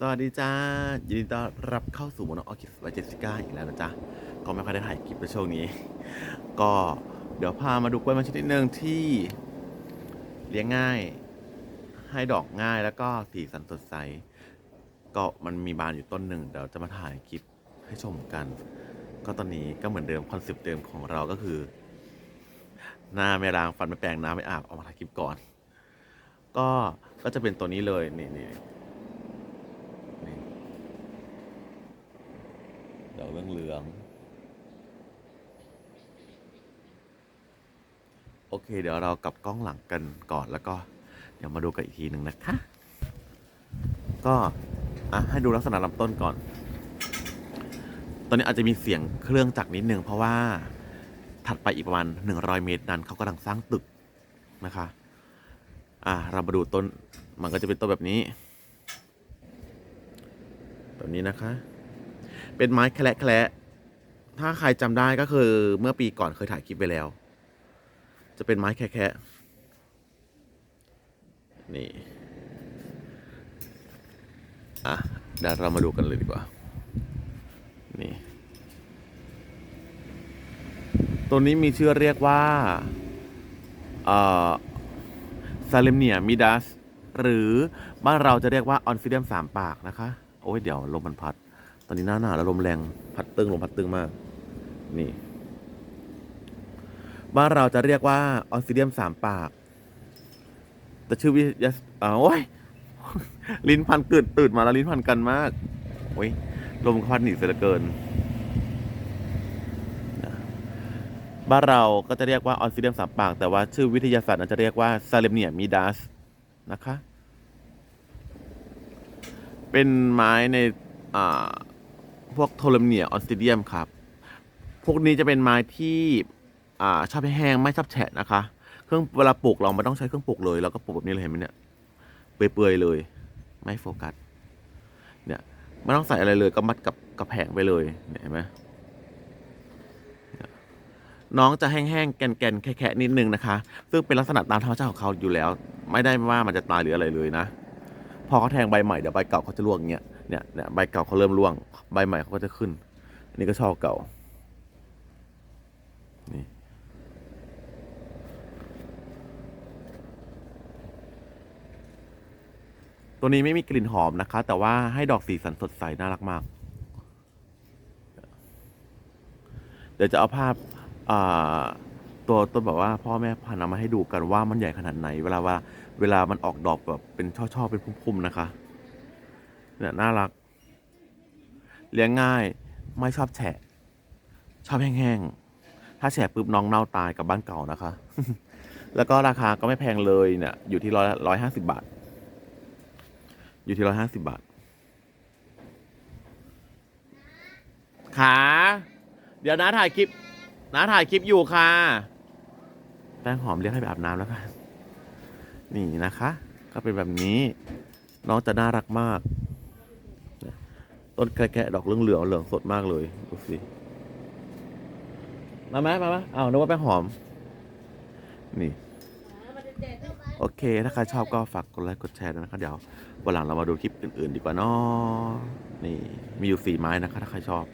สวัสดีจ้า ยินดีต้อนรับเข้าสู่มโนออคิสบายเจสิก้าอีกแล้วนะจ๊ะ ก็ไม่ค่อยได้ถ่ายคลิปในช่วงนี้ ก็เดี๋ยวพามาดูกล้วยมาชนิดหนึ่งที่เลี้ยงง่าย ให้ดอกง่ายแล้วก็สีสันสดใส ก็มันมีบานอยู่ต้นหนึ่งเดี๋ยวจะมาถ่ายคลิปให้ชมกัน ก็ตอนนี้ก็เหมือนเดิมคอนเซปต์เดิมของเราก็คือ หน้าไม่ล้างฟันไม่แปรงน้ำไม่อาบเอามาถ่ายคลิปก่อน ก็ก็จะเป็นตัวนี้เลยนี่นี่ ดอกเรื่องเหลืองๆโอเค เดี๋ยวเรากลับกล้องหลังกันก่อนแล้วก็เดี๋ยวมาดูกันอีกทีหนึ่งนะคะ ก็อะให้ดูลักษณะลำต้นก่อน ตอนนี้อาจจะมีเสียงเครื่องจักรนิดนึงเพราะว่าถัดไปอีกประมาณ 100 เมตรนั้นเขากำลังสร้างตึกนะคะ อ่าเรามาดูต้น มันก็จะเป็นต้นแบบนี้ แบบนี้นะคะ เป็นไม้แคละแคละถ้าใครจำได้ก็คือเมื่อปีก่อนเคยถ่ายคลิปไปแล้ว จะเป็นไม้แค่แค่นี่อะเดี๋ยวเรามาดูกันเลยดีกว่า นี่ ตัวนี้มีชื่อเรียกว่าเอ่อซาเลมเนียมิดัส หรือบ้านเราจะเรียกว่าออนฟิเดียมสามปากนะคะ โอ้ยเดี๋ยวลมมันพัด ตอนนี้หน้าหนาวแล้วลมแรงพัดตึงลมพัดตึงมาก นี่ บ้านเราจะเรียกว่าออนฟิเดียมสามปาก แต่ชื่อวิทยาอ่าโอ้ยลิ้นพันเกิดตื่นมาแล้วลิ้นพันกันมาก โอ้ยลมพัดหนีเสียเหลือเกิน บ้านเราก็จะเรียกว่าออซิเดียมสามปาก แต่ว่าชื่อวิทยาศาสตร์นั้นจะเรียกว่าซาเลมเนียมิดัสนะคะ เป็นไม้ในอ่า พวกโทเลมเนียออนซิเดียมครับ พวกนี้จะเป็นไม้ที่อ่าชอบให้แห้งไม่ชอบแฉะนะคะ เครื่องเวลาปลูกเราไม่ต้องใช้เครื่องปลูกเลยเราก็ปลูกแบบนี้เลยเห็นไหมเนี่ยเปื่อยๆเลย ไม่โฟกัสเนี่ยไม่ต้องใส่อะไรเลยก็มัดกับกับแผงไปเลยเห็นไหมน้องจะแห้งๆแกนๆแค่ๆนิดนึงนะคะ ซึ่งเป็นลักษณะตามธรรมชาติของเขาอยู่แล้ว ไม่ได้ว่ามันจะตายหรืออะไรเลยนะ พอเขาแทงใบใหม่เดี๋ยวใบเก่าเขาจะร่วงเงี้ย เนี่ยเนี่ยใบเก่าเขาเริ่มร่วง ใบใหม่เขาก็จะขึ้น อันนี้ก็ช่อเก่า นี่ ตัวนี้ไม่มีกลิ่นหอมนะคะ แต่ว่าให้ดอกสีสันสดใสน่ารักมาก เดี๋ยวจะเอาภาพอ่าตัวต้นแบบว่าพ่อแม่พันธุ์เอามาให้ดูกันว่ามันใหญ่ขนาดไหน เวลาว่าเวลามันออกดอกแบบเป็นช่อๆเป็นพุ่มๆนะคะ เนี่ยน่ารัก เลี้ยงง่ายไม่ชอบแฉะ ชอบแห้งๆ ถ้าแฉะปุ๊บน้องเน่าตายกับบ้านเก่านะคะ แล้วก็ราคาก็ไม่แพงเลยเนี่ย อยู่ที่ร้อยร้อยห้าสิบาท อยู่ที่ร้อยห้าสิบาทขาเดี๋ยวนะถ่ายคลิปน้าถ่ายคลิปอยู่ค่ะแป้งหอมเรียกให้ไปอาบน้ำแล้วค่ะนี่นะคะ ก็เป็นแบบนี้ น้องจะน่ารักมาก ต้นแกะดอกเหลืองเหลืองเหลืองสดมากเลยดูสิมาไหมมาไหมอ้าวนึกว่าแป้งหอม นี่ โอเค ถ้าใครชอบก็ฝากกดไลค์กดแชร์ด้วยนะครับเดี๋ยววันหลังเรามาดูคลิปอื่น ๆ ดีกว่าเนาะนี่มีอยู่สี่ไม้นะครับถ้าใครชอบ